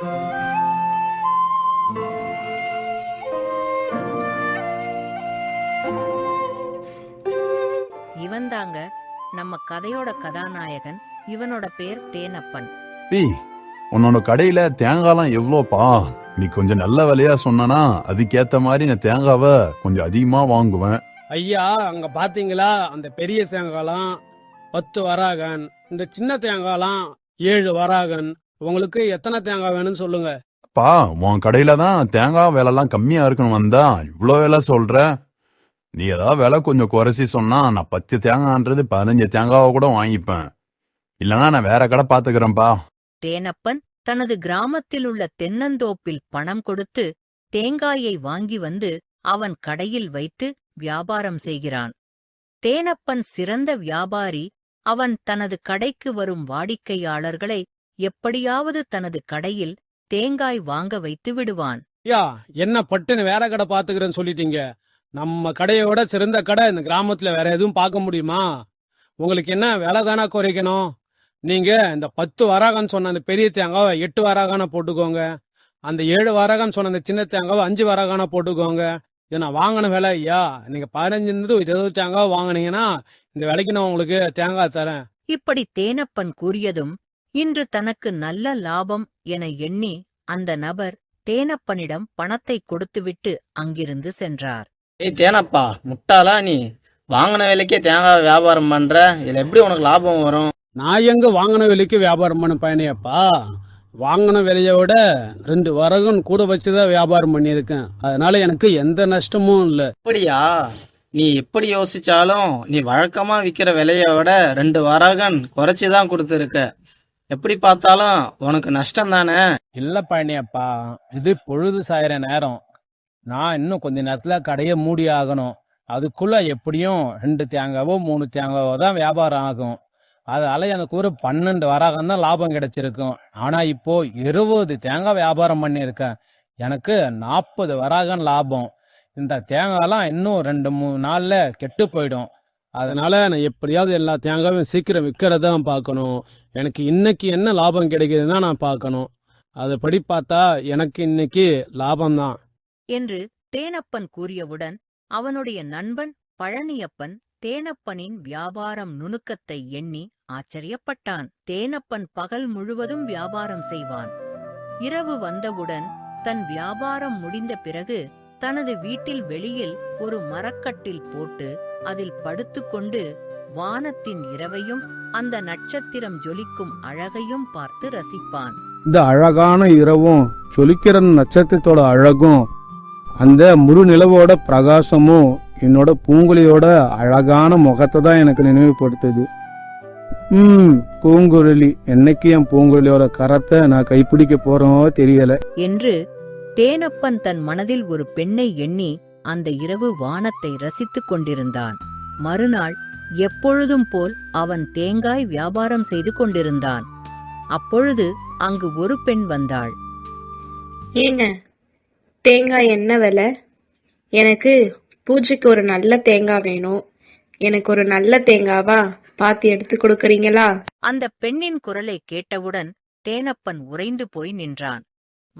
இவன்தாங்க நம்ம கதையோட கதாநாயகன். இவனோட பேர் தேனப்பன். பி உன்னோட கடையில தேங்காய்லாம் எவ்வளோப்பா? நீ கொஞ்சம் நல்ல விலையா சொன்னனா அதுக்கேத்த மாதிரி நான் தேங்காவை கொஞ்சம் அதிகமா வாங்குவேன். ஐயா அங்க பாத்தீங்களா? அந்த பெரிய தேங்காய்லாம் பத்து வராகன் இந்த சின்ன தேங்காய்லாம் ஏழு வராகன் உங்களுக்கு எத்தனை தேங்காய் வேணும்னு சொல்லுங்க. பா உன் கடையில தான் தேங்காய் விலைலாம் கம்மியா இருக்கணும் வந்தா இவ்வளோ விலை சொல்ற? நீ ஏதாவது விலை கொஞ்சம் குறைச்சி சொன்னா நான் பத்து தேங்காய்ன்றது பதினஞ்சு தேங்காவை கூட வாங்கிப்பேன். இல்லைன்னா நான் வேற கடை பாத்துக்கிறேன்ப்பா தேனப்பன் தனது கிராமத்தில் உள்ள தென்னந்தோப்பில் பணம் கொடுத்து தேங்காயை வாங்கி வந்து அவன் கடையில் வைத்து வியாபாரம் செய்கிறான். தேனப்பன் சிறந்த வியாபாரி அவன் தனது கடைக்கு வரும் வாடிக்கையாளர்களை எப்படியாவது தனது கடையில் தேங்காய் வாங்க வைத்து விடுவான். ஐயா என்ன பட்டுன்னு வேற கடை பாத்துக்கிறேன்னு சொல்லிட்டீங்க. நம்ம கடையோட சிறந்த கடை இந்த கிராமத்துல வேற எதுவும் பார்க்க முடியுமா? உங்களுக்கு என்ன விலை தானே குறைக்கணும்? நீங்க இந்த பத்து வராகன்னு சொன்ன அந்த பெரிய தேங்காவை எட்டு வராகான போட்டுக்கோங்க. அந்த ஏழு வராகன்னு சொன்ன அந்த சின்ன தேங்காவை அஞ்சு வராகான போட்டுக்கோங்க. இது நான் வாங்கின விலை ஐயா. நீங்க பதினஞ்சு இருந்து இருபது தேங்காய் வாங்குனீங்கன்னா இந்த விலைக்கு நான் உங்களுக்கு தேங்காய் தரேன். இப்படி தேனப்பன் கூறியதும் இன்று தனக்கு நல்ல லாபம் என எண்ணி அந்த நபர் தேனப்பனிடம் பணத்தை கொடுத்துவிட்டு அங்கிருந்து சென்றார். ஏய் தேனப்பா முட்டாளா நீ? வாங்கின விலைக்கே தேங்காய் வியாபாரம் பண்ற? இதுல எப்படி உனக்கு லாபம் வரும்? நான் எங்க வாங்கின விலைக்கு வியாபாரம் பண்ண பயணியப்பா வாங்கின விலையை விட ரெண்டு வரகும் கூட வச்சுதான் வியாபாரம் பண்ணியிருக்கேன். அதனால எனக்கு எந்த நஷ்டமும் இல்லை. அப்படியா? நீ எப்படி யோசிச்சாலும் நீ வழக்கமா விக்கிற விலைய விட ரெண்டு வரகன் குறைச்சி தான் கொடுத்துருக்க. எப்படி பார்த்தாலும் உனக்கு நஷ்டம் தானே இல்ல பழனியப்பா இது பொழுது சாயிற நேரம். நான் இன்னும் கொஞ்ச நேரத்துல கடையை மூடி ஆகணும். அதுக்குள்ள எப்படியும் ரெண்டு தேங்காவோ மூணு தேங்காவோ தான் வியாபாரம் ஆகும். அதால எனக்கு ஒரு பன்னெண்டு வராகம் தான் லாபம் கிடைச்சிருக்கும். ஆனா இப்போ இருபது தேங்காய் வியாபாரம் பண்ணியிருக்கேன். எனக்கு நாற்பது வராகம் லாபம். இந்த தேங்காய்லாம் இன்னும் ரெண்டு மூணு நாள்ல கெட்டு போயிடும். அதனால நான் எப்படியாவது எல்லா தேங்காயும் சீக்கிரம் விற்கிறத பார்க்கணும். எனக்கு இன்னைக்கு என்ன லாபம் கிடைக்குதுன்னா நான் பார்க்கணும். அதுபடி பார்த்தா எனக்கு இன்னைக்கு லாபம்தான். என்று தேனப்பன் கூறியவுடன் அவனுடைய நண்பன் பழனியப்பன் தேனப்பனின் வியாபாரம் நுணுக்கத்தை எண்ணி ஆச்சரியப்பட்டான். தேனப்பன் பகல் முழுவதும் வியாபாரம் செய்வான். இரவு வந்தவுடன் தன் வியாபாரம் முடிந்த பிறகு தனது வீட்டில் வெளியில் ஒரு மரக்கட்டில் போட்டு அதில் படுத்துக்கொண்டு வானத்தின் இரவையும் அந்த நட்சத்திரம் ஜொலிக்கும் அழகையும் பார்த்து ரசிப்பான். இந்த அழகான இரவும் ஜொலிக்கிற நட்சத்திரத்தோட அழகும் அந்த முழு நிலவோட பிரகாசமும் என்னோட பூங்குழியோட அழகான முகத்தை தான் எனக்கு நினைவுபடுத்துது. ம் பூங்குழலி என்னைக்கு என் பூங்குழலியோட கரத்தை நான் கைப்பிடிக்க போறோமோ தெரியல. என்று தேனப்பன் தன் மனதில் ஒரு பெண்ணை எண்ணி அந்த இரவு வானத்தை ரசித்துக் கொண்டிருந்தான். மறுநாள் எப்பொழுதும் போல் அவன் தேங்காய் வியாபாரம் செய்து கொண்டிருந்தான். அப்பொழுது அங்கு ஒரு பெண் வந்தாள். ஏங்க தேங்காய் என்ன விலை? எனக்கு பூஜைக்கு ஒரு நல்ல தேங்காய் வேணும். எனக்கு ஒரு நல்ல தேங்காவா? பார்த்து எடுத்து கொடுக்கறீங்களா? அந்த பெண்ணின் குரலை கேட்டவுடன் தேனப்பன் உறைந்து போய் நின்றான்.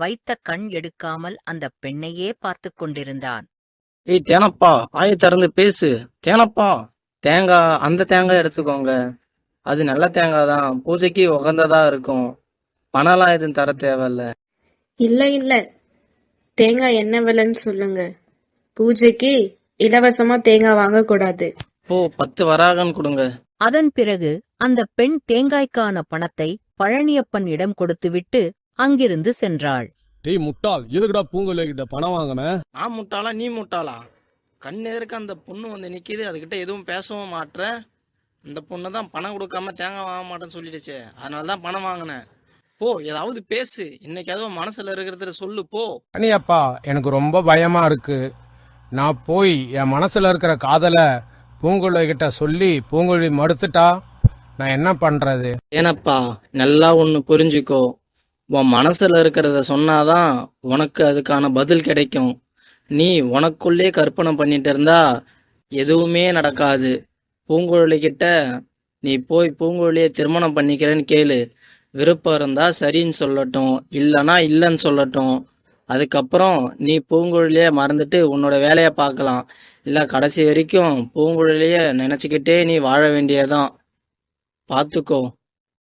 வைத்த கண் எடுக்காமல் அந்த பெண்ணையே பார்த்துக் கொண்டிருந்தான். ஏய் தேனப்பா ஆய திறந்து பேசு. தேனப்பா தேங்காய் அந்த தேங்காய் எடுத்துக்கோங்க. அது நல்ல தேங்காய் தான். பூஜைக்கு உகந்ததா இருக்கும். பணம்லாம் எதுவும் தர தேவையில்ல. இல்ல இல்ல. தேங்காய் என்ன விலைன்னு சொல்லுங்க. பூஜைக்கு இலவசமா தேங்காய் வாங்கக்கூடாது. ஓ பத்து வராகன் கொடுங்க. அதன் பிறகு அந்த பெண் தேங்காய்க்கான பணத்தை பழனியப்பன் இடம் கொடுத்துவிட்டு அங்கிருந்து சென்றாள். டேய் முட்டாள் எதுக்குடா பூங்குழலி கிட்ட பணம் வாங்கின? நான் முட்டாளா நீ முட்டாளா? கண் எதிர்க்க அந்த பொண்ணு வந்து நிக்குது அதுகிட்ட எதுவும் பேசவும் மாட்ற. அந்த பொண்ணு தான் பணம் கொடுக்காம தேங்காய் வாங்க மாட்டேன்னு சொல்லிடுச்சே. அதனால தான் பணம் வாங்கினேன் போ ஏதாவது பேசு. இன்னைக்காவது உன் மனசுல இருக்கிறத சொல்லு போ. அனியப்பா எனக்கு ரொம்ப பயமா இருக்கு. நான் போய் என் மனசுல இருக்கிற காதலை பூங்குழலி கிட்ட சொல்லி பூங்குழலி மறுத்துட்டா நான் என்ன பண்றது? ஏனப்பா நல்லா ஒன்று புரிஞ்சுக்கோ. உன் மனசில் இருக்கிறத சொன்னாதான் உனக்கு அதுக்கான பதில் கிடைக்கும். நீ உனக்குள்ளே கற்பனை பண்ணிட்டு இருந்தா எதுவுமே நடக்காது. பூங்குழலி கிட்ட நீ போய் பூங்குழலியை திருமணம் பண்ணிக்கிறேன்னு கேளு. விருப்பம் இருந்தா சரின்னு சொல்லட்டும். இல்லைன்னா இல்லைன்னு சொல்லட்டும். அதுக்கப்புறம் நீ பூங்குழலிய மறந்துட்டு உன்னோட வேலையை பார்க்கலாம். இல்லை கடைசி வரைக்கும் பூங்குழலிய நினச்சிக்கிட்டே நீ வாழ வேண்டியதான் பார்த்துக்கோ.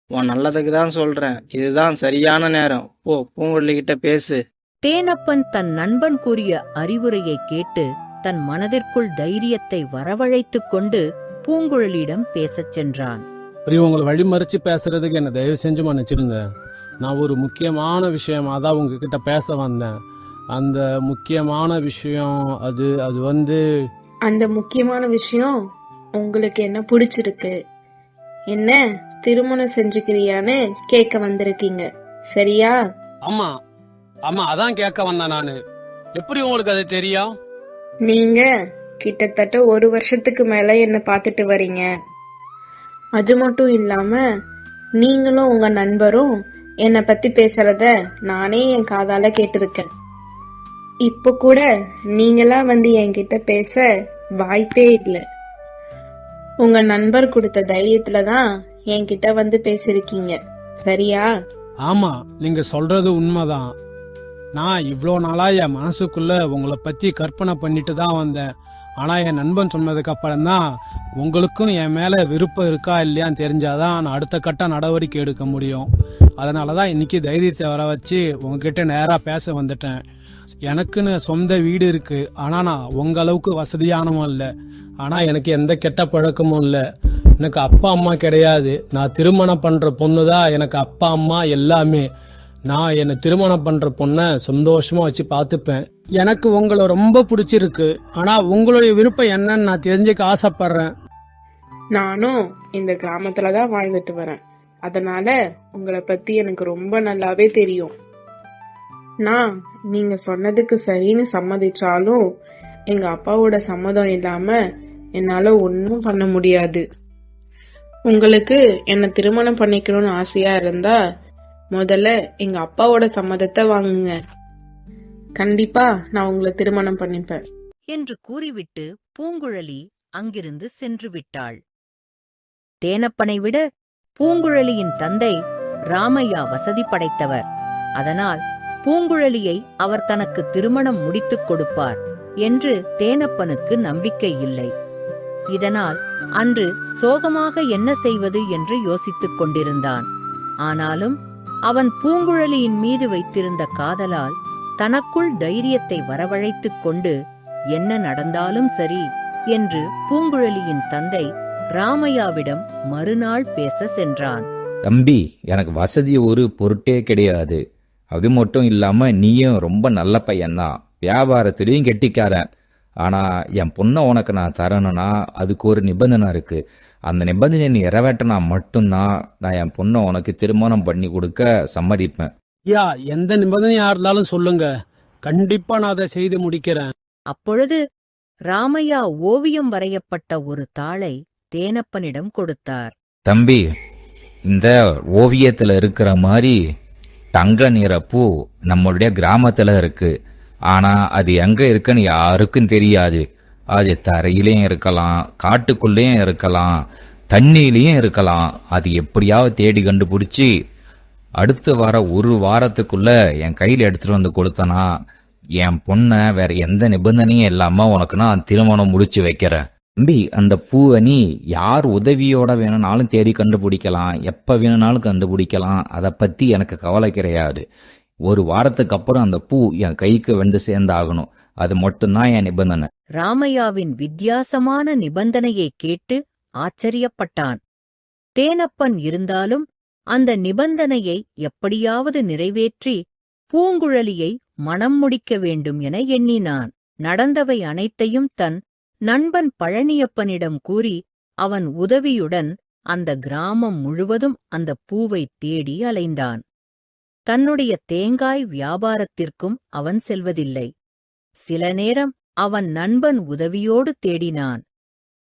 உன் நல்லதுக்கு தான் சொல்கிறேன் இதுதான் சரியான நேரம். போ பூங்குழலி கிட்ட பேசு. தேனப்பன் தன் நண்பன் கூறிய அறிவுரையை கேட்டு தன் மனதிற்குள் தைரியத்தை வரவழைத்துக் கொண்டு பூங்குழலியிடம் பேசச் சென்றான். இப்படி உங்களை வழிமறிச்சு பேசுறதுக்கு என்ன தயவு செஞ்சு மன்னிச்சிடுங்க. நான் ஒரு முக்கியமான விஷயமா தான் உங்ககிட்ட பேச வந்தேன். அந்த முக்கியமான விஷயம் அது அது வந்து அந்த முக்கியமான விஷயம் உங்களுக்கு என்ன பிடிச்சிருக்கு? என்ன? திருமணம் செஞ்சுக்கிறியான்னு கேட்க வந்திருக்கீங்க. சரியா? ஆமா. ஆமா அதான் கேட்க வந்தேன் நானு. எப்படி உங்களுக்கு அது தெரியும் நீங்க கிட்டத்தட்ட ஒரு வருஷத்துக்கு மேல என்ன பார்த்துட்டு வரீங்க. அது மட்டும் இல்லாம நீங்களும் உங்க நண்பரும் என்னை பத்தி பேசுறத நானே என் காதால கேட்டிருக்கேன். இப்ப கூட நீங்களா வந்து என்கிட்ட பேச வாய்ப்பே இல்லை. உங்க நண்பர் கொடுத்த தைரியத்துல தான் என்கிட்ட வந்து பேசிருக்கீங்க. சரியா? ஆமா நீங்க சொல்றது உண்மைதான். நான் இவ்வளோ நாளா என் மனசுக்குள்ள உங்களை பத்தி கற்பனை பண்ணிட்டு தான் வந்தேன். ஆனா என் நண்பன் சொன்னதுக்கு அப்புறம் தான் உங்களுக்கும் என் மேல விருப்பம் இருக்கா இல்லையான்னு தெரிஞ்சாதான் நான் அடுத்த கட்ட நடவடிக்கை எடுக்க முடியும். அதனால தான் இன்னைக்கு தைரியத்தை வர வச்சு உங்ககிட்ட நேராக பேச வந்துட்டேன். எனக்குன்னு சொந்த வீடு இருக்கு. ஆனா நான் உங்க அளவுக்கு வசதியானவும் இல்லை. ஆனா எனக்கு எந்த கெட்ட பழக்கமும் இல்லை. எனக்கு அப்பா அம்மா கிடையாது. நான் திருமணம் பண்ற பொண்ணு தான் எனக்கு அப்பா அம்மா எல்லாமே. நான் என்னை திருமணம் பண்ற பொண்ணை சந்தோஷமா வச்சு பார்த்துப்பேன். எனக்கு உங்களை ரொம்ப பிடிச்சிருக்கு. ஆனா உங்களுடைய விருப்பம் என்னன்னு நான் தெரிஞ்சுக்க ஆசைப்படுறேன். நானும் இந்த கிராமத்துல தான் வாழ்ந்துட்டு வரேன். அதனால உங்களை பத்தி எனக்கு ரொம்ப நல்லாவே தெரியும். நான் நீங்க சொன்னதுக்கு சரின்னு சம்மதிச்சாலும் எங்க அப்பாவோட சம்மதம் இல்லாம என்னால ஒன்றும் பண்ண முடியாது. உங்களுக்கு என்ன திருமணம் பண்ணிக்கணும்னு ஆசையா இருந்தா முதல்ல எங்க அப்பாவோட சம்மதத்தை வாங்குங்க. கண்டிப்பா நான் உங்களை திருமணம் பண்ணிப்பேன். என்று கூறிவிட்டு பூங்குழலி அங்கிருந்து சென்று விட்டாள். தேனப்பனை விட பூங்குழலியின் தந்தை ராமையா வசதி படைத்தவர். அதனால் பூங்குழலியை அவர் தனக்கு திருமணம் முடித்துக் கொடுப்பார் என்று தேனப்பனுக்கு நம்பிக்கை இல்லை. இதனால் அன்று சோகமாக என்ன செய்வது என்று யோசித்துக் கொண்டிருந்தான். ஆனாலும் அவன் பூங்குழலியின் மீது வைத்திருந்த காதலால் தனக்குள் தைரியத்தை வரவழைத்துக் கொண்டு என்ன நடந்தாலும் சரி என்று பூங்குழலியின் தந்தை ராமையாவிடம் மறுநாள் பேச சென்றான். தம்பி எனக்கு வசதி ஒரு பொருட்டே கிடையாது. அது மட்டும் இல்லாம நீயும் ரொம்ப நல்ல பையன்தான். வியாபாரத்திலையும் கெட்டிக்காரன். ஆனா என் பொண்ணை உனக்கு நான் தரணும்னா அதுக்கு ஒரு நிபந்தனை இருக்கு. அந்த நிபந்தனை நீ நிறைவேற்றினா மட்டும்தான் நான் என் பொண்ணை உனக்கு திருமணம் பண்ணி கொடுக்க சம்மதிப்பேன். ஐயா எந்த நிபந்தனையா இருந்தாலும் சொல்லுங்க. கண்டிப்பா நான் அதை செய்து முடிக்கிறேன். அப்பொழுது ராமையா ஓவியம் வரையப்பட்ட ஒரு தாளை தேனப்பனிடம் கொடுத்தார். தம்பி இந்த ஓவியத்துல இருக்கிற மாதிரி தங்க நிற பூ நம்மளுடைய கிராமத்துல இருக்கு. ஆனா அது எங்க இருக்குன்னு யாருக்கும் தெரியாது. அது தரையிலையும் இருக்கலாம் காட்டுக்குள்ளேயும் இருக்கலாம் தண்ணியிலையும் இருக்கலாம். அது எப்படியாவது தேடி கண்டுபிடிச்சி அடுத்து வர ஒரு வாரத்துக்குள்ள என் கையில் எடுத்துட்டு வந்து கொடுத்தனா என் பொண்ணை வேற எந்த நிபந்தனையும் இல்லாம உனக்கு நான் திருமணம் முடிச்சு வைக்கிறேன். தம்பி அந்த பூவை நீ யார் உதவியோட வேணும்னாலும் தேடி கண்டுபிடிக்கலாம். எப்ப வேணும்னாலும் கண்டுபிடிக்கலாம். அதை பத்தி எனக்கு கவலை கிடையாது. ஒரு வாரத்துக்கு அப்புறம் அந்த பூ என் கைக்கு வந்து சேர்ந்தாகணும். அது மட்டும்தான் என் நிபந்தனை. ராமையாவின் வித்தியாசமான நிபந்தனையை கேட்டு ஆச்சரியப்பட்டான். தேனப்பன் இருந்தாலும் அந்த நிபந்தனையை எப்படியாவது நிறைவேற்றி பூங்குழலியை மணம் முடிக்க வேண்டும் என எண்ணினான். நடந்தவை அனைத்தையும் தன் நண்பன் பழனியப்பனிடம் கூறி அவன் உதவியுடன் அந்த கிராமம் முழுவதும் அந்த பூவை தேடி அலைந்தான். தன்னுடைய தேங்காய் வியாபாரத்திற்கும் அவன் செல்வதில்லை. சில நேரம் அவன் நண்பன் உதவியோடு தேடினான்.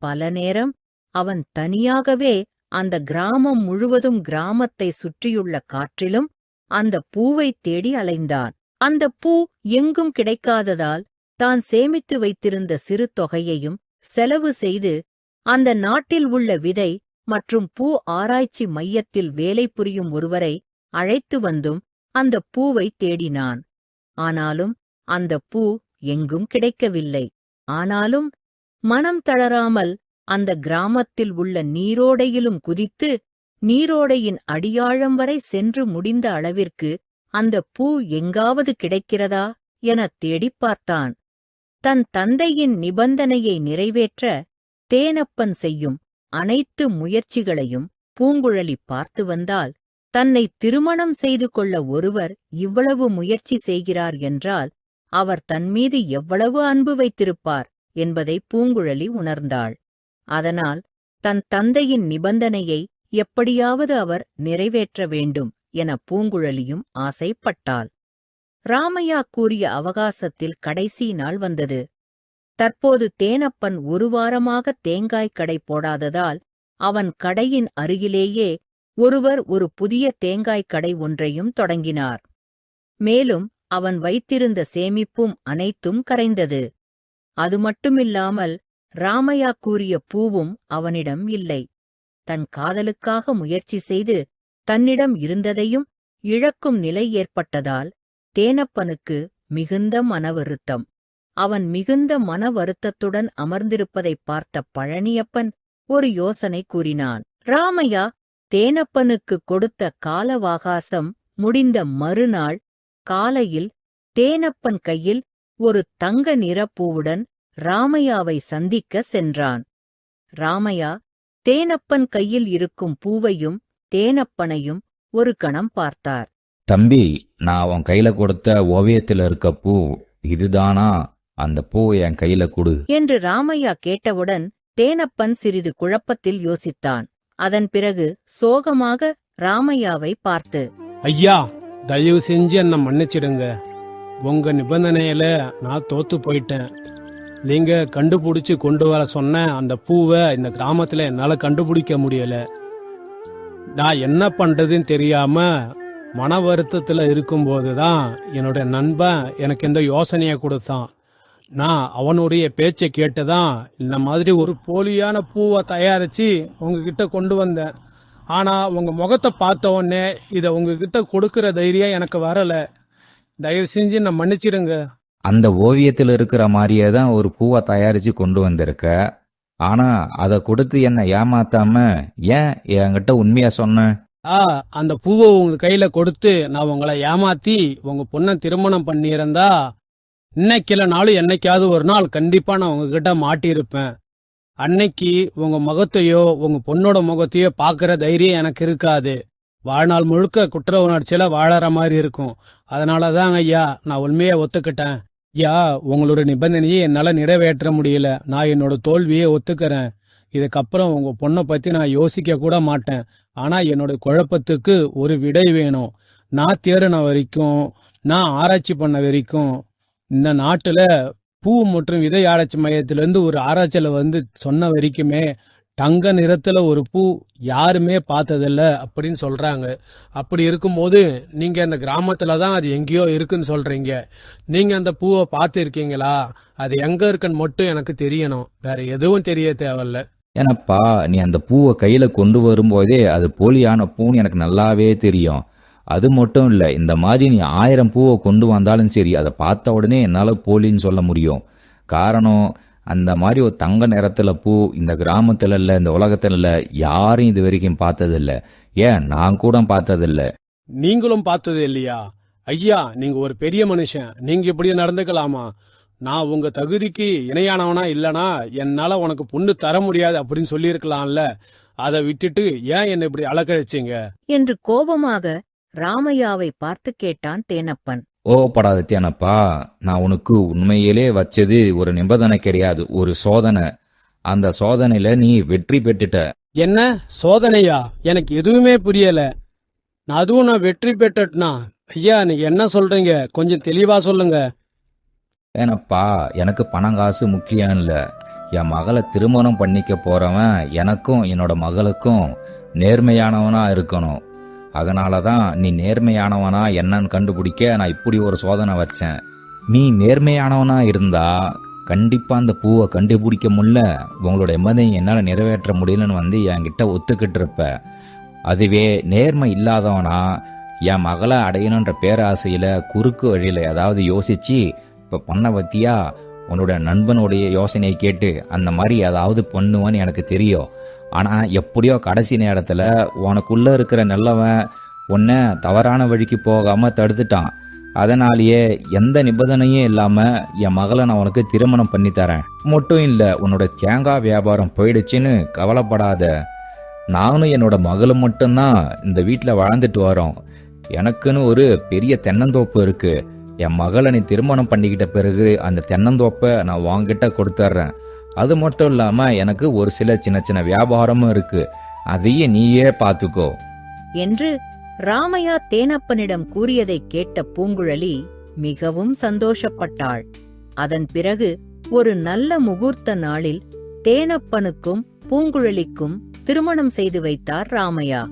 பல நேரம் அவன் தனியாகவே அந்த கிராமம் முழுவதும் கிராமத்தை சுற்றியுள்ள காற்றிலும் அந்த பூவை தேடி அலைந்தான். அந்த பூ எங்கும் கிடைக்காததால் தான் சேமித்து வைத்திருந்த சிறு தொகையையும் செலவு செய்து அந்த நாட்டில் உள்ள விதை மற்றும் பூ ஆராய்ச்சி மையத்தில் வேலை புரியும் ஒருவரை அழைத்து வந்தும் அந்த பூவை தேடினான். ஆனாலும் அந்த பூ எங்கும் கிடைக்கவில்லை. ஆனாலும் மனம் தளராமல் அந்த கிராமத்தில் உள்ள நீரோடையிலும் குதித்து நீரோடையின் அடியாழம் வரை சென்று முடிந்த அளவிற்கு அந்த பூ எங்காவது கிடைக்கிறதா எனத் தேடிப் பார்த்தான். தன் தந்தையின் நிபந்தனையை நிறைவேற்ற தேனப்பன் செய்யும் அனைத்து முயற்சிகளையும் பூங்குழலி பார்த்து வந்தால் தன்னை திருமணம் செய்து கொள்ள ஒருவர் இவ்வளவு முயற்சி செய்கிறார் என்றால் அவர் தன்மீது எவ்வளவு அன்பு வைத்திருப்பார் என்பதை பூங்குழலி உணர்ந்தாள். அதனால் தன் தந்தையின் நிபந்தனையை எப்படியாவது அவர் நிறைவேற்ற வேண்டும் என பூங்குழலியும் ஆசைப்பட்டாள். ராமையா கூறிய அவகாசத்தில் கடைசி நாள் வந்தது. தற்போது தேனப்பன் ஒரு வாரமாக தேங்காய் கடை போடாததால் அவன் கடையின் அருகிலேயே ஒருவர் ஒரு புதிய தேங்காய் கடை ஒன்றையும் தொடங்கினார். மேலும் அவன் வைத்திருந்த சேமிப்பும் அனைத்தும் கரைந்தது. அது மட்டுமில்லாமல் ராமையா கூறிய பூவும் அவனிடம் இல்லை. தன் காதலுக்காக முயற்சி செய்து தன்னிடம் இருந்ததையும் இழக்கும் நிலை ஏற்பட்டதால் தேனப்பனுக்கு மிகுந்த மனவருத்தம். அவன் மிகுந்த மன வருத்தத்துடன் அமர்ந்திருப்பதைப் பார்த்த பழனியப்பன் ஒரு யோசனை கூறினான். ராமையா தேனப்பனுக்கு கொடுத்த காலவாகாசம் முடிந்த மறுநாள் காலையில் தேனப்பன் கையில் ஒரு தங்க நிறப்பூவுடன் ராமையாவை சந்திக்க சென்றான். ராமையா தேனப்பன் கையில் இருக்கும் பூவையும் தேனப்பனையும் ஒரு கணம் பார்த்தார். தம்பி நான் உன் கையில கொடுத்த ஓவியத்துல இருக்க பூ இதுதானா? அந்த பூ என் கையில கொடு. என்று ராமையா கேட்டவுடன் தேனப்பன் சிறிது குழப்பத்தில் யோசித்தான். அதன் பிறகு சோகமாக ராமையாவை பார்த்து ஐயா தயவு செஞ்சு என்ன மன்னிச்சிடுங்க. உங்க நிபந்தனையில நான் தோத்து போயிட்டேன். நீங்க கண்டுபிடிச்சு கொண்டு வர சொன்ன அந்த பூவை இந்த கிராமத்துல என்னால கண்டுபிடிக்க முடியல. நான் என்ன பண்றதுன்னு தெரியாம மன வருத்தத்துல இருக்கும்போது தான் என்னோட நண்பன் எனக்கு இந்த யோசனையை கொடுத்தான். நான் அவனுடைய பேச்சை கேட்டுதான் இந்த மாதிரி ஒரு போலியான பூவை தயாரிச்சு உங்ககிட்ட கொண்டு வந்தேன். ஆனா உங்க முகத்தை பார்த்த உடனே இதை உங்ககிட்ட கொடுக்கிற தைரியம் எனக்கு வரல. தயவு செஞ்சு நான் மன்னிச்சிடுங்க. அந்த ஓவியத்தில் இருக்கிற மாதிரியே தான் ஒரு பூவை தயாரிச்சு கொண்டு வந்திருக்க. ஆனா அதை கொடுத்து என்ன ஏமாத்தாம ஏன் என்கிட்ட உண்மையா சொன்ன? ஆ அந்த பூவை உங்க கையில கொடுத்து நான் உங்களை ஏமாத்தி உங்க பொண்ணை திருமணம் பண்ணியிருந்தா இன்னைக்கில நாளும் என்னைக்காவது ஒரு நாள் கண்டிப்பா நான் உங்ககிட்ட மாட்டியிருப்பேன். அன்னைக்கு உங்க முகத்தையோ உங்க பொண்ணோட முகத்தையோ பார்க்குற தைரியம் எனக்கு இருக்காது. வாழ்நாள் முழுக்க குற்ற உணர்ச்சியில வாழற மாதிரி இருக்கும். அதனால தான் ஐயா நான் உண்மையை ஒத்துக்கிட்டேன். ஐயா உங்களோட நிபந்தனையை என்னால நிறைவேற்ற முடியல. நான் என்னோட தோல்வியை ஒத்துக்கிறேன். இதுக்கப்புறம் உங்க பொண்ணை பத்தி நான் யோசிக்க கூட மாட்டேன். ஆனா என்னோட குழப்பத்துக்கு ஒரு விடை வேணும். நான் தேறின வரைக்கும் நான் ஆராய்ச்சி பண்ண வரைக்கும் இந்த நாட்டுல பூ மற்றும் விதை ஆராய்ச்சி மையத்திலிருந்து ஒரு ஆராய்ச்சியில வந்து சொன்ன வரைக்குமே தங்க நிறத்துல ஒரு பூ யாருமே பார்த்ததில்ல அப்படின்னு சொல்றாங்க. அப்படி இருக்கும்போது நீங்க அந்த கிராமத்துல தான் அது எங்கேயோ இருக்குன்னு சொல்றீங்க. நீங்க அந்த பூவை பார்த்துருக்கீங்களா? அது எங்க இருக்குன்னு மட்டும் எனக்கு தெரியணும். வேற எதுவும் தெரிய தேவையில்ல. ஏனப்பா நீ அந்த பூவை கையில கொண்டு வரும்போதே அது போலியான பூன்னு எனக்கு நல்லாவே தெரியும். அது மட்டும் இல்ல இந்த மாதிரி நீ ஆயிரம் பூவை கொண்டு வந்தாலும் சரி அதை பார்த்த உடனே என்னால போலின்னு சொல்ல முடியும். காரணம் அந்த மாதிரி ஒரு தங்க நிறத்துல பூ இந்த கிராமத்துல இல்ல இந்த உலகத்துல இல்ல யாரும் இது வரைக்கும் பார்த்ததில்ல ஏன்? நான் கூட பார்த்ததில்ல நீங்களும் பார்த்தது இல்லையா? ஐயா நீங்க ஒரு பெரிய மனுஷன். நீங்க இப்படி நடந்துக்கலாமா? நான் உங்க தகுதிக்கு இணையானவனா இல்லனா என்னால உனக்கு பொண்ணு தர முடியாது அப்படின்னு சொல்லியிருக்கலாம்ல. அதை விட்டுட்டு ஏன் என்ன இப்படி அலக்கழிச்சீங்க? என்று கோபமாக ராமையாவை பார்த்து கேட்டான் தேனப்பன். ஓப்படாத தேனப்பா நான் உனக்கு உண்மையிலே வச்சது ஒரு நிபந்தனை கிடையாது ஒரு சோதனை. அந்த சோதனையில நீ வெற்றி பெற்றுட்ட. என்ன சோதனையா? எனக்கு எதுவுமே புரியல. நான் அதுவும் நான் வெற்றி பெற்றட்னா ஐயா நீங்க என்ன சொல்றீங்க? கொஞ்சம் தெளிவா சொல்லுங்க. ஏனப்பா எனக்கு பணம் காசு முக்கியம் இல்ல. என் மகளை திருமணம் பண்ணிக்க போறவன் எனக்கும் என்னோட மகளுக்கும் நேர்மையானவனா இருக்கணும். அதனால தான் நீ நேர்மையானவனா என்னன்னு கண்டுபிடிக்க நான் இப்படி ஒரு சோதனை வச்சேன். நீ நேர்மையானவனா இருந்தா கண்டிப்பா அந்த பூவை கண்டுபிடிக்க முடியல. உங்களோட எம்மதை என்னால் நிறைவேற்ற முடியலன்னு வந்து என்கிட்ட ஒத்துக்கிட்டு இருப்ப. அதுவே நேர்மை இல்லாதவனா என் மகளை அடையணுன்ற பேராசையில் குறுக்கு வழியில் ஏதாவது யோசிச்சு இப்போ பண்ண பற்றியா உன்னோட நண்பனுடைய யோசனையை கேட்டு அந்த மாதிரி ஏதாவது பண்ணுவான்னு எனக்கு தெரியும். ஆனால் எப்படியோ கடைசி நேரத்தில் உனக்குள்ளே இருக்கிற நல்லவன் உன்னை தவறான வழிக்கு போகாமல் தடுத்துட்டான். அதனாலேயே எந்த நிபந்தனையும் இல்லாமல் என் மகளை நான் உனக்கு திருமணம் பண்ணி தரேன். மட்டும் இல்லை உன்னோட தேங்காய் வியாபாரம் போயிடுச்சுன்னு கவலைப்படாத. நானும் என்னோட மகளும் மட்டும்தான் இந்த வீட்டில் வாழ்ந்துட்டு வரோம். எனக்குன்னு ஒரு பெரிய தென்னந்தோப்பு இருக்குது என் மகளை நீ திருமணம் பண்ணிக்கிட்ட பிறகு அந்த தென்னந்தோப்பை நான் வாங்கிட்ட கொடுத்துட்றேன் அது மட்டும் இல்லாம எனக்கு ஒரு சில சின்ன சின்ன வியாபாரமும் இருக்கு. அதையே நீயே பார்த்துக்கோ. என்று ராமையா தேனப்பனிடம் கூறியதைக் கேட்ட பூங்குழலி மிகவும் சந்தோஷப்பட்டாள். அதன் பிறகு ஒரு நல்ல முகூர்த்த நாளில் தேனப்பனுக்கும் பூங்குழலிக்கும் திருமணம் செய்து வைத்தார் ராமையா.